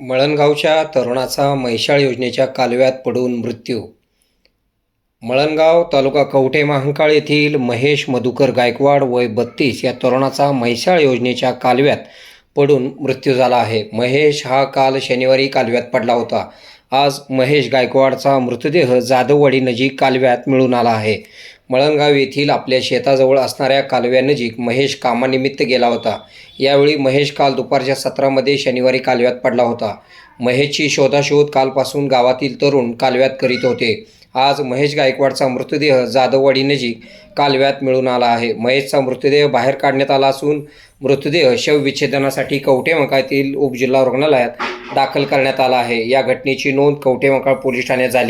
मळणगावच्या तरुणाचा म्हैसाळ योजनेच्या कालव्यात पडून मृत्यू. मळणगाव तालुका कवठे महांकाळ येथील महेश मधुकर गायकवाड वय बत्तीस या तरुणाचा म्हैसाळ योजनेच्या कालव्यात पडून मृत्यू झाला आहे. महेश हा काल शनिवारी कालव्यात पडला होता. आज महेश गायकवाडचा मृतदेह जाधववाडी नजीक कालव्यात मिळून आला आहे. मळणगाव येथील आपल्या शेताजवळ असणाऱ्या कालव्यानजीक महेश कामानिमित्त गेला होता. यावेळी महेश काल दुपारच्या सत्रामध्ये शनिवारी कालव्यात पडला होता. महेशची शोधाशोध कालपासून गावातील तरुण कालव्यात करीत होते. आज महेश गायकवाडचा मृतदेह जाधववाडी नजीक कालव्यात मिळून आला आहे. महेशचा मृतदेह बाहेर काढण्यात आला असून मृतदेह शवविच्छेदनासाठी कवटेमकातील उपजिल्हा रुग्णालयात दाखल करण्यात आला आहे. या घटनेची नोंद कवठेमंकाळ पोलीस ठाण्यात झाली.